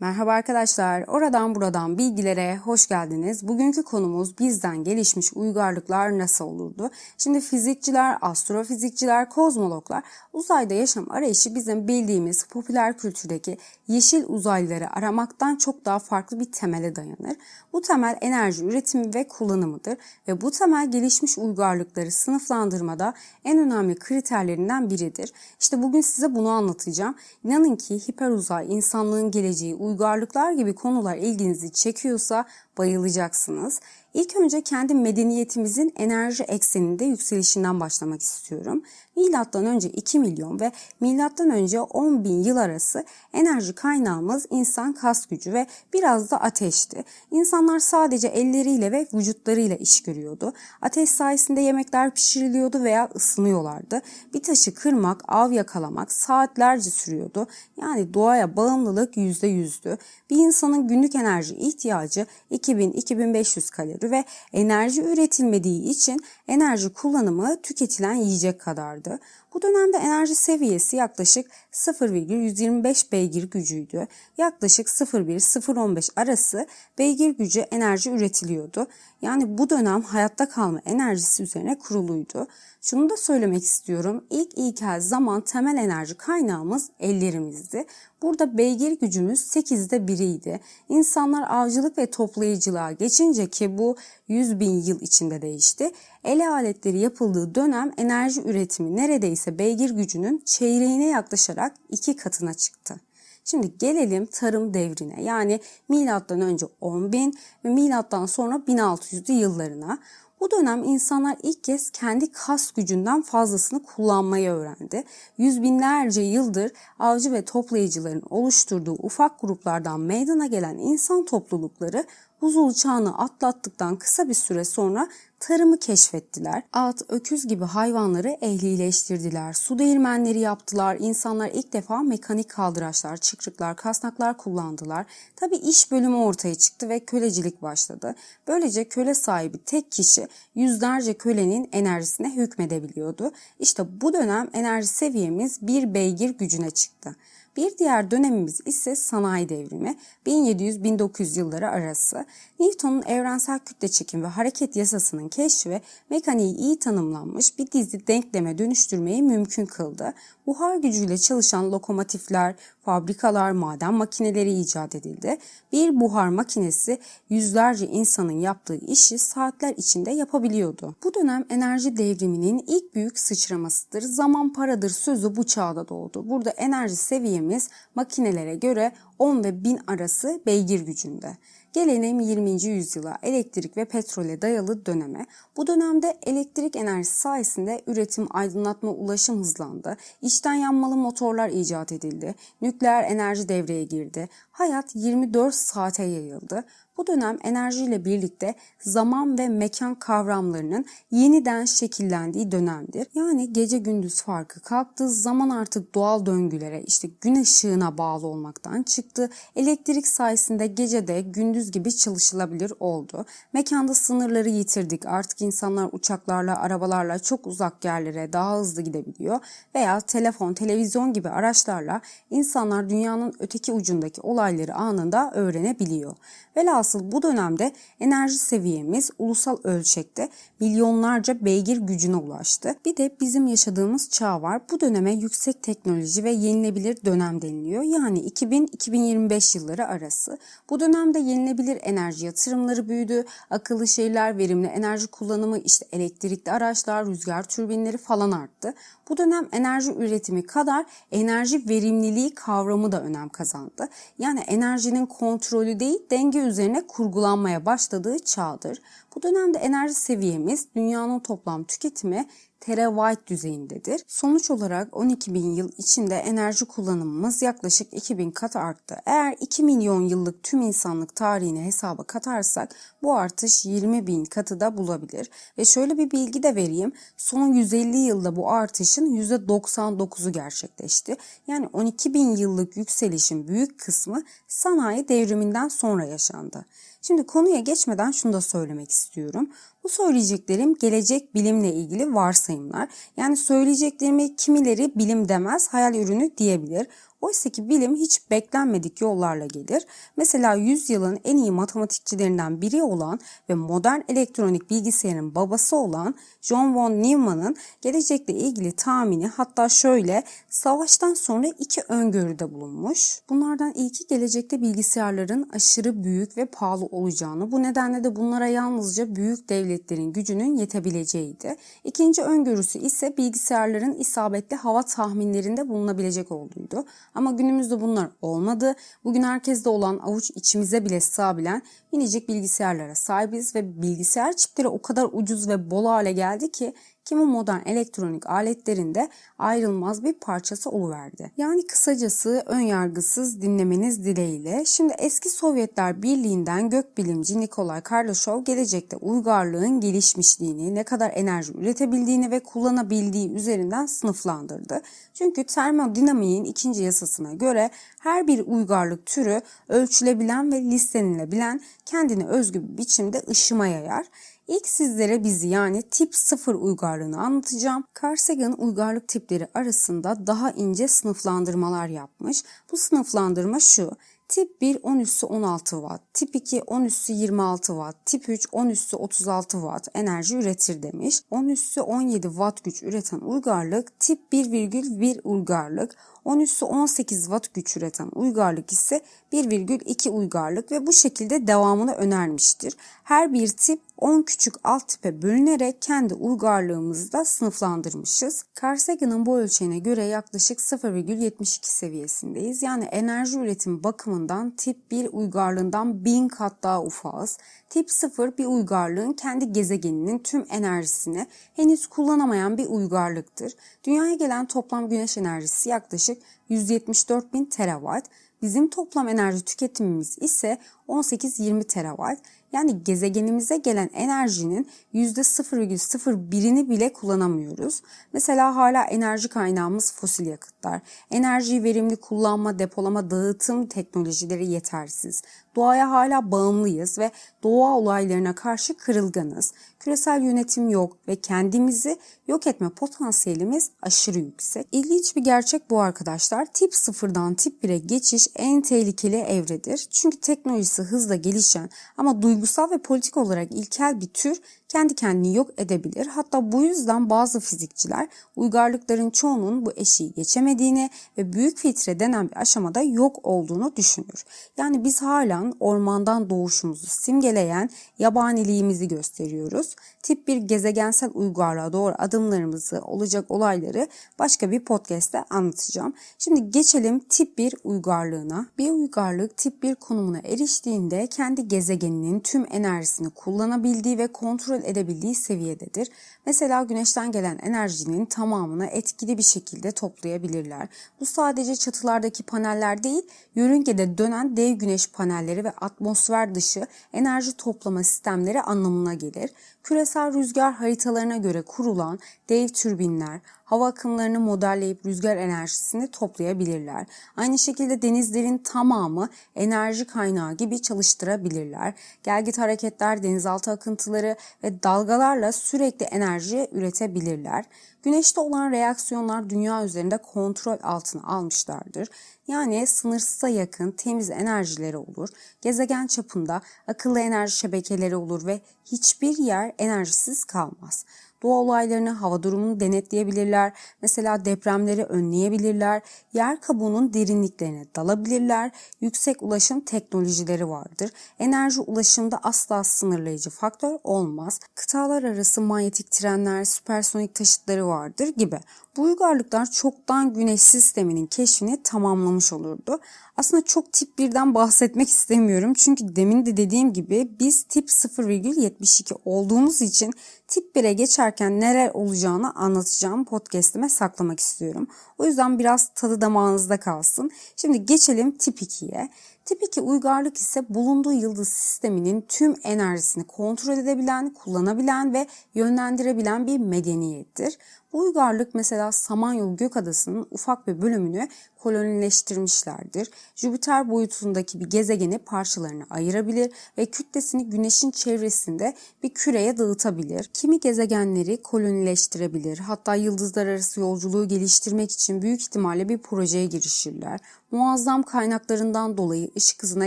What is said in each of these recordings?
Merhaba arkadaşlar, oradan buradan bilgilere hoş geldiniz. Bugünkü konumuz bizden gelişmiş uygarlıklar nasıl olurdu? Şimdi fizikçiler, astrofizikçiler, kozmologlar uzayda yaşam arayışı bizim bildiğimiz popüler kültürdeki yeşil uzaylıları aramaktan çok daha farklı bir temele dayanır. Bu temel enerji üretimi ve kullanımıdır ve bu temel gelişmiş uygarlıkları sınıflandırmada en önemli kriterlerinden biridir. İşte bugün size bunu anlatacağım. İnanın ki hiperuzay, insanlığın geleceği, uygarlıklar gibi konular ilginizi çekiyorsa bayılacaksınız. İlk önce kendi medeniyetimizin enerji ekseninde yükselişinden başlamak istiyorum. Milattan önce 2 milyon ve milattan önce 10 bin yıl arası enerji kaynağımız insan kas gücü ve biraz da ateşti. İnsanlar sadece elleriyle ve vücutlarıyla iş görüyordu. Ateş sayesinde yemekler pişiriliyordu veya ısınıyorlardı. Bir taşı kırmak, av yakalamak saatlerce sürüyordu. Yani doğaya bağımlılık %100'dü. Bir insanın günlük enerji ihtiyacı 2000-2500 kalori ve enerji üretilmediği için enerji kullanımı tüketilen yiyecek kadardı. Bu dönemde enerji seviyesi yaklaşık 0,125 beygir gücüydü. Yaklaşık 0,1-0,15 arası beygir gücü enerji üretiliyordu. Yani bu dönem hayatta kalma enerjisi üzerine kuruluydu. Şunu da söylemek istiyorum. İlk ilkel zaman temel enerji kaynağımız ellerimizdi. Burada beygir gücümüz 8'de 1'iydi. İnsanlar avcılık ve toplayıcılığa geçince ki bu 100 bin yıl içinde değişti. El aletleri yapıldığı dönem enerji üretimi neredeyse beygir gücünün çeyreğine yaklaşarak iki katına çıktı. Şimdi gelelim tarım devrine yani milattan önce 10.000 ve milattan sonra 1600'lü yıllarına. Bu dönem insanlar ilk kez kendi kas gücünden fazlasını kullanmayı öğrendi. Yüz binlerce yıldır avcı ve toplayıcıların oluşturduğu ufak gruplardan meydana gelen insan toplulukları buzul çağını atlattıktan kısa bir süre sonra tarımı keşfettiler. At, öküz gibi hayvanları ehlileştirdiler. Su değirmenleri yaptılar. İnsanlar ilk defa mekanik kaldıraçlar, çıkrıklar, kasnaklar kullandılar. Tabi iş bölümü ortaya çıktı ve kölecilik başladı. Böylece köle sahibi tek kişi yüzlerce kölenin enerjisine hükmedebiliyordu. İşte bu dönem enerji seviyemiz bir beygir gücüne çıktı. Bir diğer dönemimiz ise sanayi devrimi 1700-1900 yılları arası. Newton'un evrensel kütle çekim ve hareket yasasının keşfi mekaniği iyi tanımlanmış bir dizi denkleme dönüştürmeyi mümkün kıldı. Buhar gücüyle çalışan lokomotifler, fabrikalar, maden makineleri icat edildi. Bir buhar makinesi yüzlerce insanın yaptığı işi saatler içinde yapabiliyordu. Bu dönem enerji devriminin ilk büyük sıçramasıdır. Zaman paradır sözü bu çağda doğdu. Burada enerji seviyemiz makinelere göre 10 ve 1000 arası beygir gücünde. Gelelim 20. yüzyıla elektrik ve petrole dayalı döneme. Bu dönemde elektrik enerjisi sayesinde üretim, aydınlatma, ulaşım hızlandı. İçten yanmalı motorlar icat edildi. Nükleer enerji devreye girdi. Hayat 24 saate yayıldı. Bu dönem enerjiyle birlikte zaman ve mekan kavramlarının yeniden şekillendiği dönemdir. Yani gece gündüz farkı kalktı. Zaman artık doğal döngülere işte gün ışığına bağlı olmaktan çıktı. Elektrik sayesinde gecede gündüz gibi çalışılabilir oldu. Mekanda sınırları yitirdik. Artık insanlar uçaklarla, arabalarla çok uzak yerlere daha hızlı gidebiliyor. Veya telefon, televizyon gibi araçlarla insanlar dünyanın öteki ucundaki olayları anında öğrenebiliyor. Velhasıl bu dönemde enerji seviyemiz ulusal ölçekte milyonlarca beygir gücüne ulaştı. Bir de bizim yaşadığımız çağ var. Bu döneme yüksek teknoloji ve yenilebilir dönem deniliyor. Yani 2000-2025 yılları arası. Bu dönemde yenilebilir enerji yatırımları büyüdü. Akıllı şehirler, verimli enerji kullanımı, işte elektrikli araçlar, rüzgar türbinleri falan arttı. Bu dönem enerji üretimi kadar enerji verimliliği kavramı da önem kazandı. Yani enerjinin kontrolü değil denge üzerine kurgulanmaya başladığı çağdır. Bu dönemde enerji seviyemiz dünyanın toplam tüketimi terawatt düzeyindedir. Sonuç olarak 12 bin yıl içinde enerji kullanımımız yaklaşık 2000 kat arttı. Eğer 2 milyon yıllık tüm insanlık tarihini hesaba katarsak bu artış 20 bin katı da bulabilir. Ve şöyle bir bilgi de vereyim. Son 150 yılda bu artışın %99'u gerçekleşti. Yani 12 bin yıllık yükselişin büyük kısmı sanayi devriminden sonra yaşandı. Şimdi konuya geçmeden şunu da söylemek istiyorum. Bu söyleyeceklerim gelecek bilimle ilgili varsayımlar. Yani söyleyeceklerimi kimileri bilim demez, hayal ürünü diyebilir. Oysa ki bilim hiç beklenmedik yollarla gelir. Mesela yüzyılın en iyi matematikçilerinden biri olan ve modern elektronik bilgisayarın babası olan John von Neumann'ın gelecekle ilgili tahmini hatta şöyle savaştan sonra iki öngörüde bulunmuş. Bunlardan ilki gelecekte bilgisayarların aşırı büyük ve pahalı olacağını, bu nedenle de bunlara yalnızca büyük devletlerin gücünün yetebileceğiydi. İkinci öngörüsü ise bilgisayarların isabetli hava tahminlerinde bulunabilecek olduğuydu. Ama günümüzde bunlar olmadı. Bugün herkeste olan avuç içimize bile sığabilen minicik bilgisayarlara sahibiz ve bilgisayar çipleri o kadar ucuz ve bol hale geldi ki kimi modern elektronik aletlerinde ayrılmaz bir parçası oluverdi. Yani kısacası önyargısız dinlemeniz dileğiyle. Şimdi eski Sovyetler Birliği'nden gökbilimci Nikolay Karlashov gelecekte uygarlığın gelişmişliğini, ne kadar enerji üretebildiğini ve kullanabildiği üzerinden sınıflandırdı. Çünkü termodinamiğin ikinci yasasına göre her bir uygarlık türü ölçülebilen ve listenilebilen kendine özgü bir biçimde ışıma yayar. İlk sizlere bizi yani tip 0 uygarlığını anlatacağım. Carl Sagan uygarlık tipleri arasında daha ince sınıflandırmalar yapmış. Bu sınıflandırma şu. Tip 1 10 üssü 16 watt, tip 2 10 üssü 26 watt, tip 3 10 üssü 36 watt enerji üretir demiş. 10 üssü 17 watt güç üreten uygarlık tip 1,1 uygarlık, 10 üssü 18 watt güç üreten uygarlık ise 1,2 uygarlık ve bu şekilde devamını önermiştir. Her bir tip 10 küçük alt tipe bölünerek kendi uygarlığımızda sınıflandırmışız. Carl Sagan'ın bu ölçeğine göre yaklaşık 0,72 seviyesindeyiz. Yani enerji üretim bakımından tip 1 uygarlığından 1000 kat daha ufağız. Tip 0 bir uygarlığın kendi gezegeninin tüm enerjisini henüz kullanamayan bir uygarlıktır. Dünyaya gelen toplam güneş enerjisi yaklaşık 174 bin terawatt. Bizim toplam enerji tüketimimiz ise 18-20 terawatt. Yani gezegenimize gelen enerjinin %0,01'ini bile kullanamıyoruz. Mesela hala enerji kaynağımız fosil yakıtlar. Enerjiyi verimli kullanma, depolama, dağıtım teknolojileri yetersiz. Doğaya hala bağımlıyız ve doğa olaylarına karşı kırılganız. Küresel yönetim yok ve kendimizi yok etme potansiyelimiz aşırı yüksek. İlginç bir gerçek bu arkadaşlar. Tip 0'dan tip 1'e geçiş en tehlikeli evredir. Çünkü teknolojisi hızla gelişen ama duygusal ve politik olarak ilkel bir tür kendi kendini yok edebilir. Hatta bu yüzden bazı fizikçiler uygarlıkların çoğunun bu eşiği geçemediğini ve büyük filtre denen bir aşamada yok olduğunu düşünür. Yani biz halen ormandan doğuşumuzu simgeleyen yabaniliğimizi gösteriyoruz. Tip bir gezegensel uygarlığa doğru adımlarımızı olacak olayları başka bir podcast'te anlatacağım. Şimdi geçelim tip 1 uygarlığına. Bir uygarlık tip 1 konumuna eriştiğinde kendi gezegeninin tüm enerjisini kullanabildiği ve kontrol edebildiği seviyededir. Mesela güneşten gelen enerjinin tamamını etkili bir şekilde toplayabilirler. Bu sadece çatılardaki paneller değil, yörüngede dönen dev güneş panelleri ve atmosfer dışı enerji toplama sistemleri anlamına gelir. Küresel rüzgar haritalarına göre kurulan dev türbinler, hava akımlarını modelleyip rüzgar enerjisini toplayabilirler. Aynı şekilde denizlerin tamamı enerji kaynağı gibi çalıştırabilirler. Gelgit hareketler, denizaltı akıntıları ve dalgalarla sürekli enerji üretebilirler. Güneşte olan reaksiyonlar dünya üzerinde kontrol altına almışlardır. Yani sınırsıza yakın temiz enerjileri olur. Gezegen çapında akıllı enerji şebekeleri olur ve hiçbir yer enerjisiz kalmaz. Doğa olaylarını, hava durumunu denetleyebilirler. Mesela depremleri önleyebilirler. Yer kabuğunun derinliklerine dalabilirler. Yüksek ulaşım teknolojileri vardır. Enerji ulaşımda asla sınırlayıcı faktör olmaz. Kıtalar arası manyetik trenler, süpersonik taşıtları vardır gibi. Bu uygarlıklar çoktan güneş sisteminin keşfini tamamlamış olurdu. Aslında çok tip 1'den bahsetmek istemiyorum. Çünkü demin de dediğim gibi biz tip 0,72 olduğumuz için tip 1'e geçerken neler olacağını anlatacağım podcast'ime saklamak istiyorum. O yüzden biraz tadı damağınızda kalsın. Şimdi geçelim tip 2'ye. Tip 2 uygarlık ise bulunduğu yıldız sisteminin tüm enerjisini kontrol edebilen, kullanabilen ve yönlendirebilen bir medeniyettir. Bu uygarlık mesela Samanyolu Gökadası'nın ufak bir bölümünü kolonileştirmişlerdir. Jüpiter boyutundaki bir gezegeni parçalarına ayırabilir ve kütlesini güneşin çevresinde bir küreye dağıtabilir. Kimi gezegenleri kolonileştirebilir. Hatta yıldızlar arası yolculuğu geliştirmek için büyük ihtimalle bir projeye girişirler. Muazzam kaynaklarından dolayı ışık hızına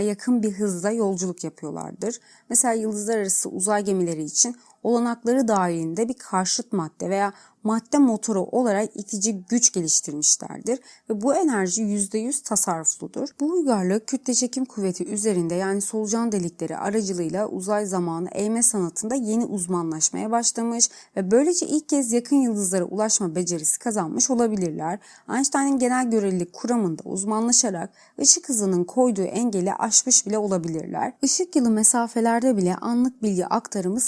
yakın bir hızla yolculuk yapıyorlardır. Mesela yıldızlar arası uzay gemileri için olanakları dahilinde bir karşıt madde veya madde motoru olarak itici güç geliştirmişlerdir ve bu enerji %100 tasarrufludur. Bu uygarlık kütle çekim kuvveti üzerinde yani solucan delikleri aracılığıyla uzay zamanı eğme sanatında yeni uzmanlaşmaya başlamış ve böylece ilk kez yakın yıldızlara ulaşma becerisi kazanmış olabilirler. Einstein'ın genel görelilik kuramında uzmanlaşarak ışık hızının koyduğu engeli aşmış bile olabilirler. Işık yılı mesafelerde bile anlık bilgi aktarımı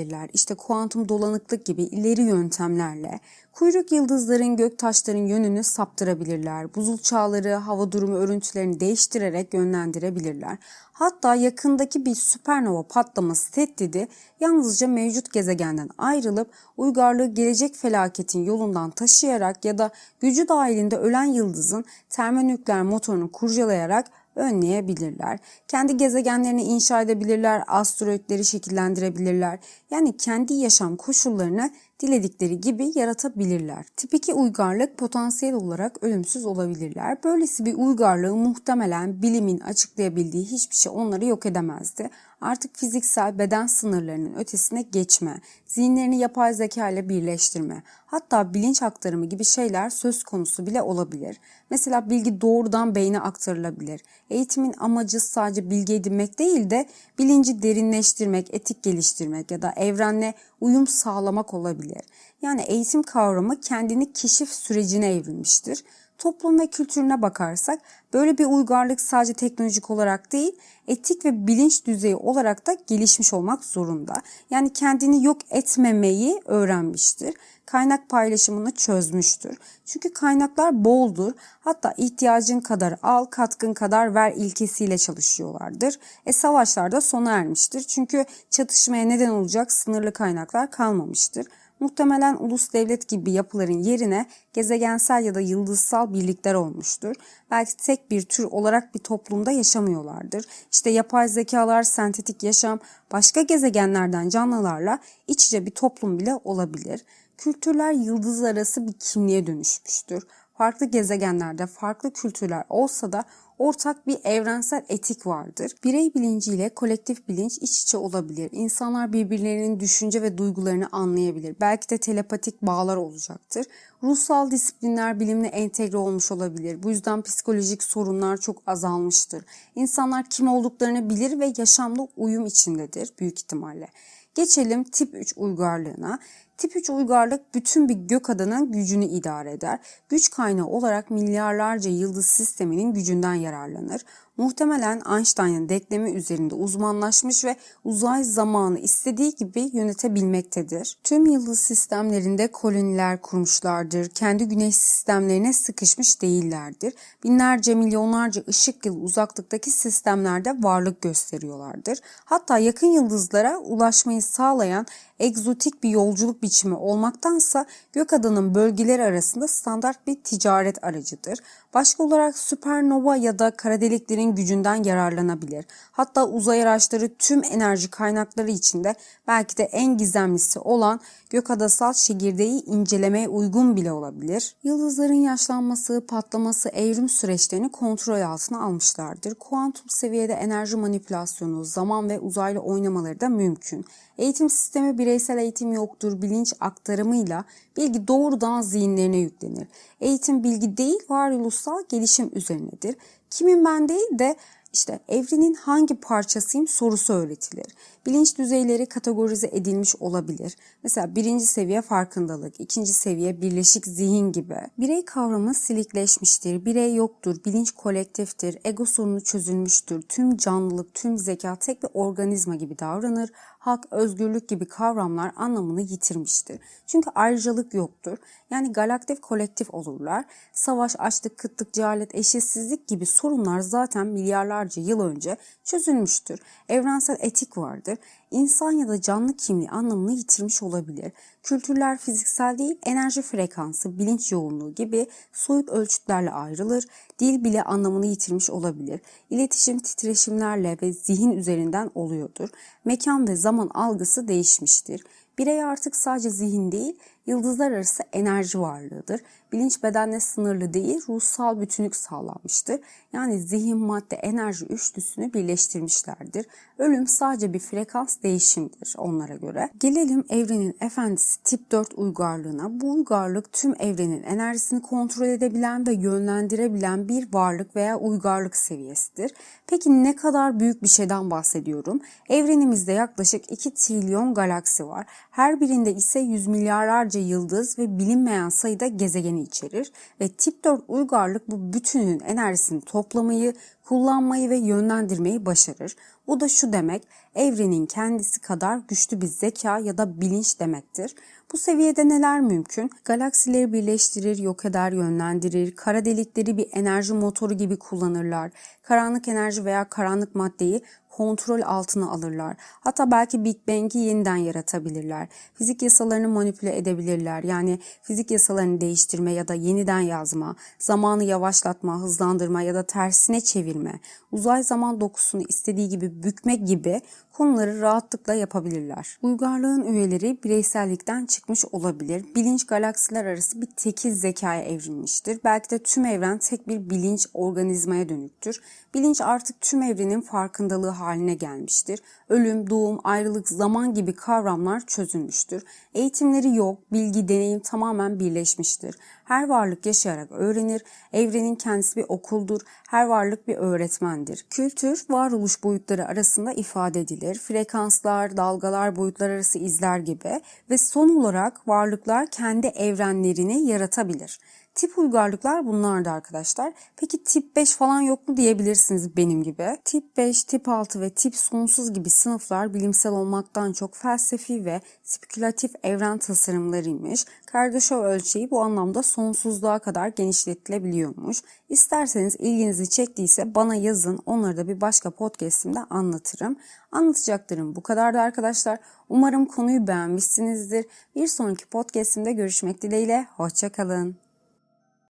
sağlayabilirler. İşte kuantum dolanıklık gibi ileri yöntemlerle kuyruk yıldızların göktaşların yönünü saptırabilirler. Buzul çağları hava durumu örüntülerini değiştirerek yönlendirebilirler. Hatta yakındaki bir süpernova patlaması tehdidi yalnızca mevcut gezegenden ayrılıp uygarlığı gelecek felaketin yolundan taşıyarak ya da gücü dahilinde ölen yıldızın termonükleer motorunu kurcalayarak önleyebilirler. Kendi gezegenlerini inşa edebilirler, asteroidleri şekillendirebilirler. Yani kendi yaşam koşullarını diledikleri gibi yaratabilirler. Tip 2 uygarlık potansiyel olarak ölümsüz olabilirler. Böylesi bir uygarlığı muhtemelen bilimin açıklayabildiği hiçbir şey onları yok edemezdi. Artık fiziksel beden sınırlarının ötesine geçme, zihinlerini yapay zeka ile birleştirme, hatta bilinç aktarımı gibi şeyler söz konusu bile olabilir. Mesela bilgi doğrudan beyne aktarılabilir. Eğitimin amacı sadece bilgi edinmek değil de bilinci derinleştirmek, etik geliştirmek ya da evrenle uyum sağlamak olabilir. Yani eğitim kavramı kendini keşif sürecine evrilmiştir. Toplum ve kültürüne bakarsak böyle bir uygarlık sadece teknolojik olarak değil, etik ve bilinç düzeyi olarak da gelişmiş olmak zorunda. Yani kendini yok etmemeyi öğrenmiştir. Kaynak paylaşımını çözmüştür. Çünkü kaynaklar boldur. Hatta ihtiyacın kadar al, katkın kadar ver ilkesiyle çalışıyorlardır. E savaşlar da sona ermiştir. Çünkü çatışmaya neden olacak sınırlı kaynaklar kalmamıştır. Muhtemelen ulus devlet gibi yapıların yerine gezegensel ya da yıldızsal birlikler olmuştur. Belki tek bir tür olarak bir toplumda yaşamıyorlardır. İşte yapay zekalar, sentetik yaşam, başka gezegenlerden canlılarla iç içe bir toplum bile olabilir. Kültürler yıldız arası bir kimliğe dönüşmüştür. Farklı gezegenlerde farklı kültürler olsa da ortak bir evrensel etik vardır. Birey bilinciyle kolektif bilinç iç içe olabilir. İnsanlar birbirlerinin düşünce ve duygularını anlayabilir. Belki de telepatik bağlar olacaktır. Ruhsal disiplinler bilimle entegre olmuş olabilir. Bu yüzden psikolojik sorunlar çok azalmıştır. İnsanlar kim olduklarını bilir ve yaşamda uyum içindedir büyük ihtimalle. Geçelim tip 3 uygarlığına. Tip 3 uygarlık bütün bir gök adanın gücünü idare eder. Güç kaynağı olarak milyarlarca yıldız sisteminin gücünden yararlanır. Muhtemelen Einstein'ın denklemi üzerinde uzmanlaşmış ve uzay zamanı istediği gibi yönetebilmektedir. Tüm yıldız sistemlerinde koloniler kurmuşlardır. Kendi güneş sistemlerine sıkışmış değillerdir. Binlerce milyonlarca ışık yılı uzaklıktaki sistemlerde varlık gösteriyorlardır. Hatta yakın yıldızlara ulaşmayı sağlayan egzotik bir yolculuk biçimi olmaktansa gökadanın bölgeleri arasında standart bir ticaret aracıdır. Başka olarak süpernova ya da kara deliklerin gücünden yararlanabilir. Hatta uzay araçları tüm enerji kaynakları içinde belki de en gizemlisi olan gökadasal çekirdeği incelemeye uygun bile olabilir. Yıldızların yaşlanması, patlaması, evrim süreçlerini kontrol altına almışlardır. Kuantum seviyede enerji manipülasyonu, zaman ve uzaylı oynamaları da mümkün. Eğitim sistemi bireysel eğitim yoktur. Bilinç aktarımıyla bilgi doğrudan zihinlerine yüklenir. Eğitim bilgi değil, varoluşsal gelişim üzerinedir. Kimin ben değil de işte evrenin hangi parçasıyım sorusu öğretilir. Bilinç düzeyleri kategorize edilmiş olabilir. Mesela birinci seviye farkındalık, ikinci seviye birleşik zihin gibi. Birey kavramı silikleşmiştir, birey yoktur, bilinç kolektiftir, ego sorunu çözülmüştür, tüm canlılık, tüm zeka tek bir organizma gibi davranır, hak, özgürlük gibi kavramlar anlamını yitirmiştir. Çünkü ayrıcalık yoktur. Yani galaktif kolektif olurlar. Savaş, açlık, kıtlık, cehalet, eşitsizlik gibi sorunlar zaten milyarlarca yıl önce çözülmüştür. Evrensel etik vardır. insan ya da canlı kimliği anlamını yitirmiş olabilir. Kültürler fiziksel değil, enerji frekansı, bilinç yoğunluğu gibi soyut ölçütlerle ayrılır. Dil bile anlamını yitirmiş olabilir. İletişim titreşimlerle ve zihin üzerinden oluyordur. Mekan ve zaman algısı değişmiştir. Birey artık sadece zihin değil, yıldızlar arası enerji varlığıdır. Bilinç bedenle sınırlı değil, ruhsal bütünlük sağlanmıştır. Yani zihin, madde, enerji üçlüsünü birleştirmişlerdir. Ölüm sadece bir frekans değişimdir onlara göre. Gelelim evrenin efendisi tip 4 uygarlığına. Bu uygarlık tüm evrenin enerjisini kontrol edebilen ve yönlendirebilen bir varlık veya uygarlık seviyesidir. Peki ne kadar büyük bir şeyden bahsediyorum? Evrenimizde yaklaşık 2 trilyon galaksi var. Her birinde ise yüz milyarlarca yıldız ve bilinmeyen sayıda gezegeni içerir ve tip 4 uygarlık bu bütünün enerjisini toplamayı, kullanmayı ve yönlendirmeyi başarır. Bu da şu demek, evrenin kendisi kadar güçlü bir zeka ya da bilinç demektir. Bu seviyede neler mümkün? Galaksileri birleştirir, yok eder, yönlendirir, kara delikleri bir enerji motoru gibi kullanırlar. Karanlık enerji veya karanlık maddeyi kontrol altına alırlar. Hatta belki Big Bang'i yeniden yaratabilirler. Fizik yasalarını manipüle edebilirler. Yani fizik yasalarını değiştirme ya da yeniden yazma, zamanı yavaşlatma, hızlandırma ya da tersine çevirme, uzay zaman dokusunu istediği gibi bükme gibi konuları rahatlıkla yapabilirler. Uygarlığın üyeleri bireysellikten çıkmış olabilir. Bilinç galaksiler arası bir tekiz zekaya evrilmiştir. Belki de tüm evren tek bir bilinç organizmaya dönüktür. Bilinç artık tüm evrenin farkındalığı haline gelmiştir. Ölüm, doğum, ayrılık, zaman gibi kavramlar çözülmüştür. Eğitimleri yok, bilgi, deneyim tamamen birleşmiştir. Her varlık yaşayarak öğrenir. Evrenin kendisi bir okuldur. Her varlık bir öğretmendir. Kültür, varoluş boyutları arasında ifade edilir. Frekanslar, dalgalar, boyutlar arası izler gibi ve son olarak varlıklar kendi evrenlerini yaratabilir. Tip uygarlıklar bunlardı arkadaşlar. Peki tip 5 falan yok mu diyebilirsiniz benim gibi. Tip 5, tip 6 ve tip sonsuz gibi sınıflar bilimsel olmaktan çok felsefi ve spekülatif evren tasarımlarıymış. Kardashev ölçeği bu anlamda sonsuzluğa kadar genişletilebiliyormuş. İsterseniz ilginizi çektiyse bana yazın. Onları da bir başka podcastimde anlatırım. Anlatacaklarım bu kadardı arkadaşlar. Umarım konuyu beğenmişsinizdir. Bir sonraki podcastimde görüşmek dileğiyle. Hoşçakalın.